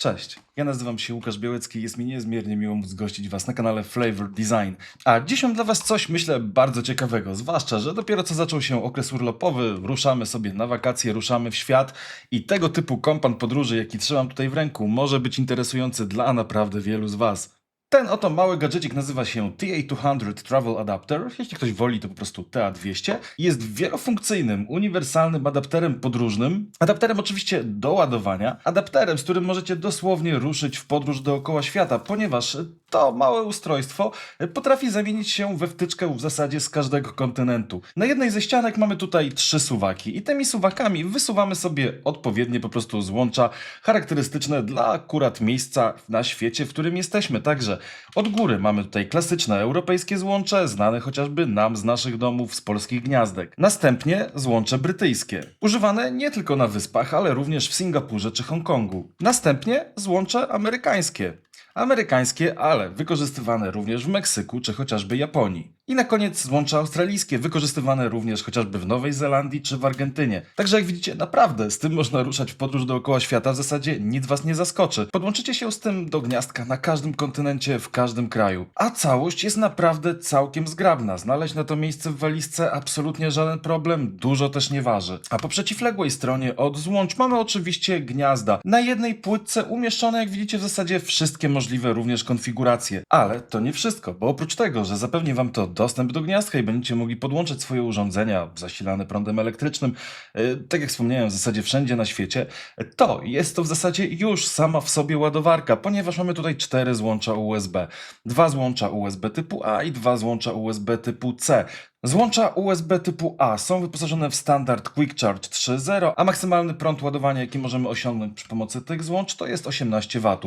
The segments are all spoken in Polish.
Cześć, ja nazywam się Łukasz Białecki i jest mi niezmiernie miło móc gościć Was na kanale Flavor Design. A dziś mam dla Was coś, myślę, bardzo ciekawego, zwłaszcza, że dopiero co zaczął się okres urlopowy, ruszamy sobie na wakacje, ruszamy w świat i tego typu kompan podróży, jaki trzymam tutaj w ręku, może być interesujący dla naprawdę wielu z Was. Ten oto mały gadżecik nazywa się TA200 Travel Adapter. Jeśli ktoś woli, to po prostu TA200. Jest wielofunkcyjnym, uniwersalnym adapterem podróżnym. Adapterem oczywiście do ładowania. Adapterem, z którym możecie dosłownie ruszyć w podróż dookoła świata, ponieważ to małe ustrojstwo potrafi zamienić się we wtyczkę w zasadzie z każdego kontynentu. Na jednej ze ścianek mamy tutaj trzy suwaki i tymi suwakami wysuwamy sobie odpowiednie po prostu złącza charakterystyczne dla akurat miejsca na świecie, w którym jesteśmy. Także od góry mamy tutaj klasyczne europejskie złącze, znane chociażby nam z naszych domów, z polskich gniazdek. Następnie złącze brytyjskie, używane nie tylko na wyspach, ale również w Singapurze czy Hongkongu. Następnie złącze amerykańskie. Amerykańskie, ale wykorzystywane również w Meksyku czy chociażby Japonii. I na koniec złącza australijskie, wykorzystywane również chociażby w Nowej Zelandii czy w Argentynie. Także jak widzicie, naprawdę z tym można ruszać w podróż dookoła świata, w zasadzie nic was nie zaskoczy. Podłączycie się z tym do gniazdka na każdym kontynencie, w każdym kraju. A całość jest naprawdę całkiem zgrabna. Znaleźć na to miejsce w walizce absolutnie żaden problem, dużo też nie waży. A po przeciwległej stronie od złącz mamy oczywiście gniazda. Na jednej płytce umieszczone, jak widzicie, w zasadzie wszystkie możliwe również konfiguracje. Ale to nie wszystko, bo oprócz tego, że zapewni wam to dostęp do gniazdka i będziecie mogli podłączyć swoje urządzenia zasilane prądem elektrycznym, e, tak jak wspomniałem, w zasadzie wszędzie na świecie, e, to jest to w zasadzie już sama w sobie ładowarka, ponieważ mamy tutaj cztery złącza USB. Dwa złącza USB typu A i dwa złącza USB typu C. Złącza USB typu A są wyposażone w standard Quick Charge 3.0, a maksymalny prąd ładowania, jaki możemy osiągnąć przy pomocy tych złącz, to jest 18 W.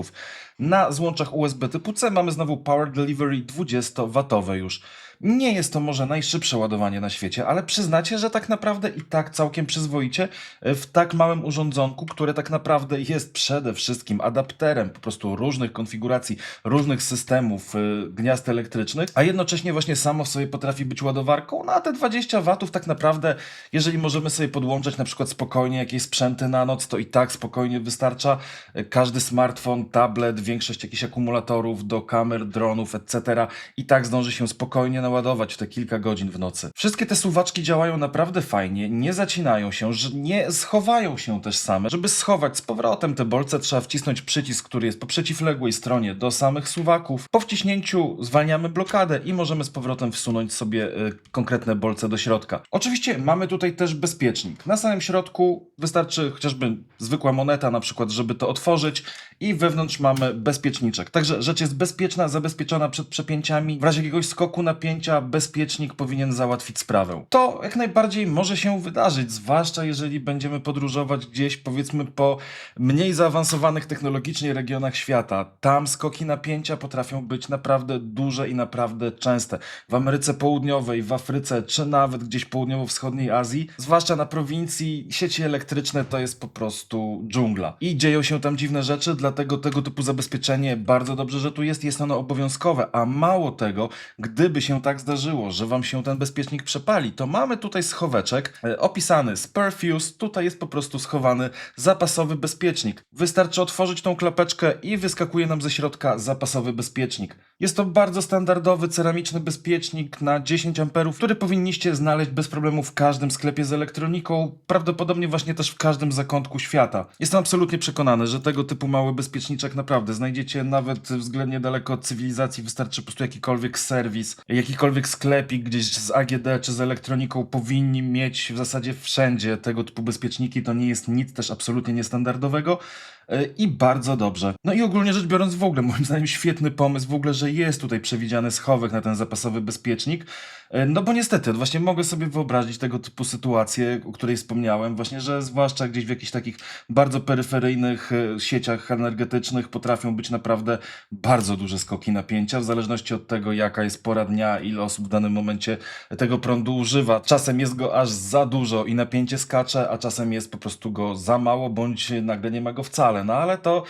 Na złączach USB typu C mamy znowu Power Delivery 20W już. Nie jest to może najszybsze ładowanie na świecie, ale przyznacie, że tak naprawdę i tak całkiem przyzwoicie e, w tak małym urządzonku, które tak naprawdę jest przede wszystkim adapterem po prostu różnych konfiguracji, różnych systemów y, gniazd elektrycznych, a jednocześnie właśnie samo w sobie potrafi być ładowarką, no a te 20 watów tak naprawdę, jeżeli możemy sobie podłączać na przykład spokojnie jakieś sprzęty na noc, to i tak spokojnie wystarcza. Y, Każdy smartfon, tablet, większość jakichś akumulatorów do kamer, dronów, etc. i tak zdąży się spokojnie naładować w te kilka godzin w nocy. Wszystkie te suwaczki działają naprawdę fajnie, nie zacinają się, że nie schowają się też same. Żeby schować z powrotem te bolce trzeba wcisnąć przycisk, który jest po przeciwległej stronie do samych suwaków. Po wciśnięciu zwalniamy blokadę i możemy z powrotem wsunąć sobie y, konkretne bolce do środka. Oczywiście mamy tutaj też bezpiecznik. Na samym środku wystarczy chociażby zwykła moneta na przykład, żeby to otworzyć i wewnątrz mamy bezpieczniczek. Także rzecz jest bezpieczna, zabezpieczona przed przepięciami. W razie jakiegoś skoku napięcia bezpiecznik powinien załatwić sprawę. To jak najbardziej może się wydarzyć, zwłaszcza jeżeli będziemy podróżować gdzieś powiedzmy po mniej zaawansowanych technologicznie regionach świata. Tam skoki napięcia potrafią być naprawdę duże i naprawdę częste. W Ameryce Południowej, w Afryce, czy nawet gdzieś południowo-wschodniej Azji, zwłaszcza na prowincji, sieci elektryczne to jest po prostu dżungla. I dzieją się tam dziwne rzeczy, dlatego tego typu zabezpieczenie bardzo dobrze, że tu jest, jest ono obowiązkowe, a mało tego, gdyby się tak zdarzyło, że wam się ten bezpiecznik przepali, to mamy tutaj schoweczek e, opisany Spare Fuse, tutaj jest po prostu schowany zapasowy bezpiecznik. Wystarczy otworzyć tą klapeczkę i wyskakuje nam ze środka zapasowy bezpiecznik. Jest to bardzo standardowy ceramiczny bezpiecznik na 10 amperów, który powinniście znaleźć bez problemu w każdym sklepie z elektroniką, prawdopodobnie właśnie też w każdym zakątku świata. Jestem absolutnie przekonany, że tego typu mały bezpieczniczek naprawdę znajdziecie nawet względnie daleko od cywilizacji, wystarczy po prostu jakikolwiek serwis, jakikolwiek sklepik gdzieś z AGD czy z elektroniką powinni mieć w zasadzie wszędzie tego typu bezpieczniki, to nie jest nic też absolutnie niestandardowego. E, I bardzo dobrze. No i ogólnie rzecz biorąc, w ogóle, moim zdaniem, świetny pomysł, w ogóle, że jest tutaj przewidziany schowek na ten zapasowy bezpiecznik. E, No bo niestety, właśnie mogę sobie wyobrazić tego typu sytuację, o której wspomniałem, właśnie, że zwłaszcza gdzieś w jakichś takich bardzo peryferyjnych e, sieciach energetycznych potrafią być naprawdę bardzo duże skoki napięcia, w zależności od tego, jaka jest pora dnia, ile osób w danym momencie tego prądu używa. Czasem jest go aż za dużo i napięcie skacze, a czasem jest po prostu go za mało, bądź nagle nie ma go wcale. Wcale, no ale to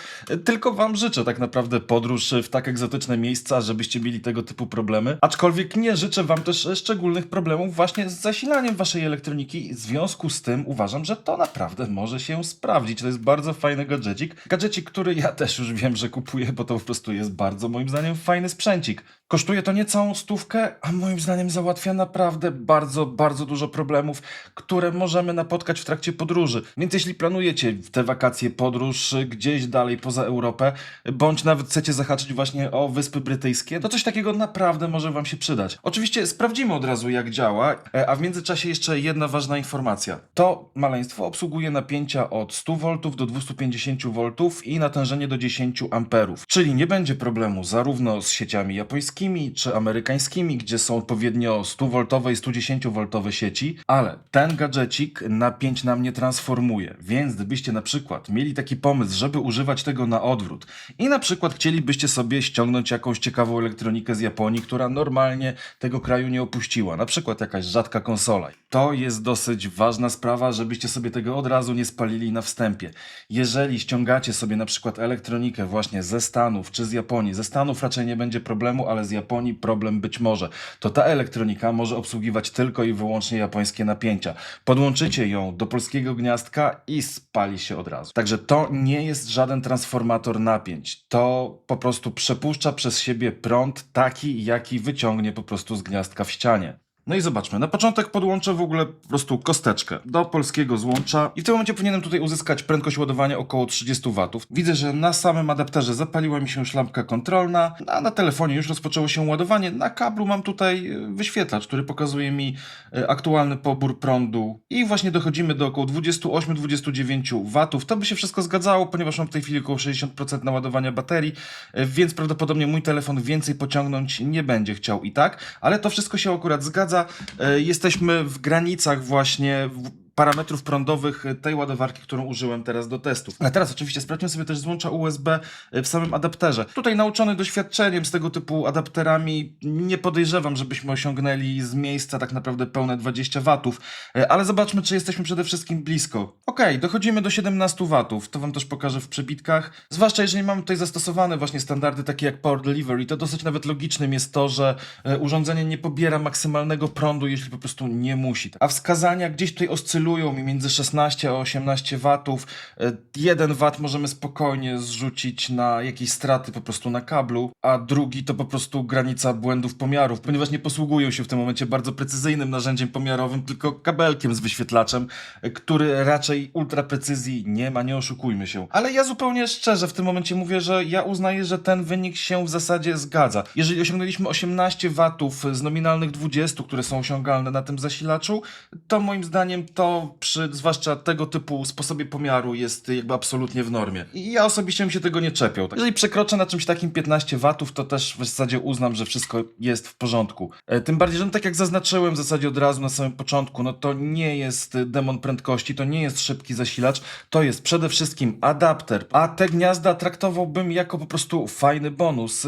tylko wam życzę tak naprawdę podróż w tak egzotyczne miejsca, żebyście mieli tego typu problemy. Aczkolwiek nie życzę wam też szczególnych problemów właśnie z zasilaniem waszej elektroniki. W związku z tym uważam, że to naprawdę może się sprawdzić. To jest bardzo fajny gadżecik. Gadżecik, który ja też już wiem, że kupuję, bo to po prostu jest bardzo moim zdaniem fajny sprzęcik. Kosztuje to niecałą stówkę, a moim zdaniem załatwia naprawdę bardzo, bardzo dużo problemów, które możemy napotkać w trakcie podróży. Więc jeśli planujecie te wakacje podróż y, gdzieś dalej poza Europę, bądź nawet chcecie zahaczyć właśnie o Wyspy Brytyjskie, to coś takiego naprawdę może Wam się przydać. Oczywiście sprawdzimy od razu jak działa, e, a w międzyczasie jeszcze jedna ważna informacja. To maleństwo obsługuje napięcia od 100 V do 250 V i natężenie do 10 A. Czyli nie będzie problemu zarówno z sieciami japońskimi, czy amerykańskimi, gdzie są odpowiednio 100V i 110V sieci, ale ten gadżecik napięć nam nie transformuje. Więc gdybyście na przykład mieli taki pomysł, żeby używać tego na odwrót i na przykład chcielibyście sobie ściągnąć jakąś ciekawą elektronikę z Japonii, która normalnie tego kraju nie opuściła, na przykład jakaś rzadka konsola. To jest dosyć ważna sprawa, żebyście sobie tego od razu nie spalili na wstępie. Jeżeli ściągacie sobie na przykład elektronikę właśnie ze Stanów czy z Japonii, ze Stanów raczej nie będzie problemu, ale z Japonii problem być może, to ta elektronika może obsługiwać tylko i wyłącznie japońskie napięcia. Podłączycie ją do polskiego gniazdka i spali się od razu. Także to nie jest żaden transformator napięć. To po prostu przepuszcza przez siebie prąd taki, jaki wyciągnie po prostu z gniazdka w ścianie. No i zobaczmy, na początek podłączę w ogóle po prostu kosteczkę do polskiego złącza i w tym momencie powinienem tutaj uzyskać prędkość ładowania około 30 W. Widzę, że na samym adapterze zapaliła mi się już lampka kontrolna, a na telefonie już rozpoczęło się ładowanie. Na kablu mam tutaj e, wyświetlacz, który pokazuje mi e, aktualny pobór prądu i właśnie dochodzimy do około 28-29 W. To by się wszystko zgadzało, ponieważ mam w tej chwili około 60% naładowania baterii, e, więc prawdopodobnie mój telefon więcej pociągnąć nie będzie chciał i tak, ale to wszystko się akurat zgadza. E, Jesteśmy w granicach właśnie parametrów prądowych tej ładowarki, którą użyłem teraz do testów. A teraz oczywiście sprawdźmy sobie też złącza USB w samym adapterze. Tutaj nauczony doświadczeniem z tego typu adapterami nie podejrzewam, żebyśmy osiągnęli z miejsca tak naprawdę pełne 20 watów, E, ale zobaczmy, czy jesteśmy przede wszystkim blisko. Okej, dochodzimy do 17 watów, to wam też pokażę w przebitkach. Zwłaszcza jeżeli mamy tutaj zastosowane właśnie standardy takie jak Power Delivery, to dosyć nawet logicznym jest to, że urządzenie nie pobiera maksymalnego prądu, jeśli po prostu nie musi. A wskazania gdzieś tutaj oscylują mi między 16 a 18 watów. E, 1 watt możemy spokojnie zrzucić na jakieś straty po prostu na kablu, a drugi to po prostu granica błędów pomiarów, ponieważ nie posługują się w tym momencie bardzo precyzyjnym narzędziem pomiarowym, tylko kabelkiem z wyświetlaczem, e, który raczej ultra precyzji nie ma, nie oszukujmy się. Ale ja zupełnie szczerze w tym momencie mówię, że ja uznaję, że ten wynik się w zasadzie zgadza. Jeżeli osiągnęliśmy 18 watów z nominalnych 20, które są osiągalne na tym zasilaczu, to moim zdaniem to przy zwłaszcza tego typu sposobie pomiaru jest jakby absolutnie w normie. I ja osobiście bym się tego nie czepiał. Tak, Jeżeli przekroczę na czymś takim 15 watów, to też w zasadzie uznam, że wszystko jest w porządku. E, Tym bardziej, że no tak jak zaznaczyłem w zasadzie od razu na samym początku, no to nie jest demon prędkości, to nie jest szybki zasilacz, to jest przede wszystkim adapter, a te gniazda traktowałbym jako po prostu fajny bonus.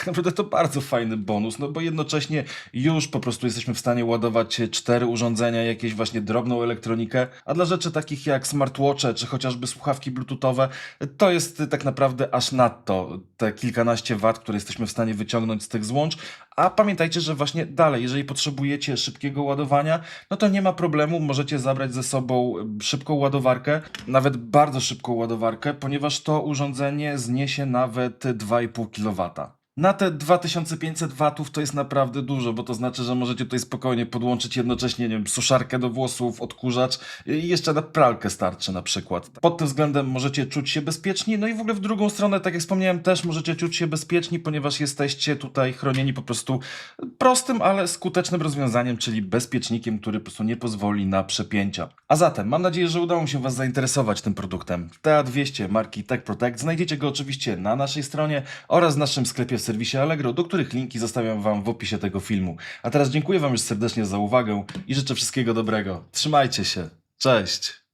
Tak naprawdę to bardzo fajny bonus, no bo jednocześnie już po prostu jesteśmy w stanie ładować cztery urządzenia, jakieś właśnie drobną elektronikę, a dla rzeczy takich jak smartwatche czy chociażby słuchawki bluetoothowe, to jest tak naprawdę aż nadto te kilkanaście wat, które jesteśmy w stanie wyciągnąć z tych złącz, a pamiętajcie, że właśnie dalej, jeżeli potrzebujecie szybkiego ładowania, no to nie ma problemu, możecie zabrać ze sobą szybką ładowarkę, nawet bardzo szybką ładowarkę, ponieważ to urządzenie zniesie nawet 2,5 kW. Na te 2500 watów to jest naprawdę dużo, bo to znaczy, że możecie tutaj spokojnie podłączyć jednocześnie, nie wiem, suszarkę do włosów, odkurzacz i jeszcze na pralkę starczy na przykład. Pod tym względem możecie czuć się bezpieczni, no i w ogóle w drugą stronę, tak jak wspomniałem, też możecie czuć się bezpieczni, ponieważ jesteście tutaj chronieni po prostu prostym, ale skutecznym rozwiązaniem, czyli bezpiecznikiem, który po prostu nie pozwoli na przepięcia. A zatem mam nadzieję, że udało mi się Was zainteresować tym produktem. TA200 marki Tech Protect znajdziecie go oczywiście na naszej stronie oraz w naszym sklepie w serwisie Allegro, do których linki zostawiam Wam w opisie tego filmu. A teraz dziękuję Wam już serdecznie za uwagę i życzę wszystkiego dobrego. Trzymajcie się. Cześć!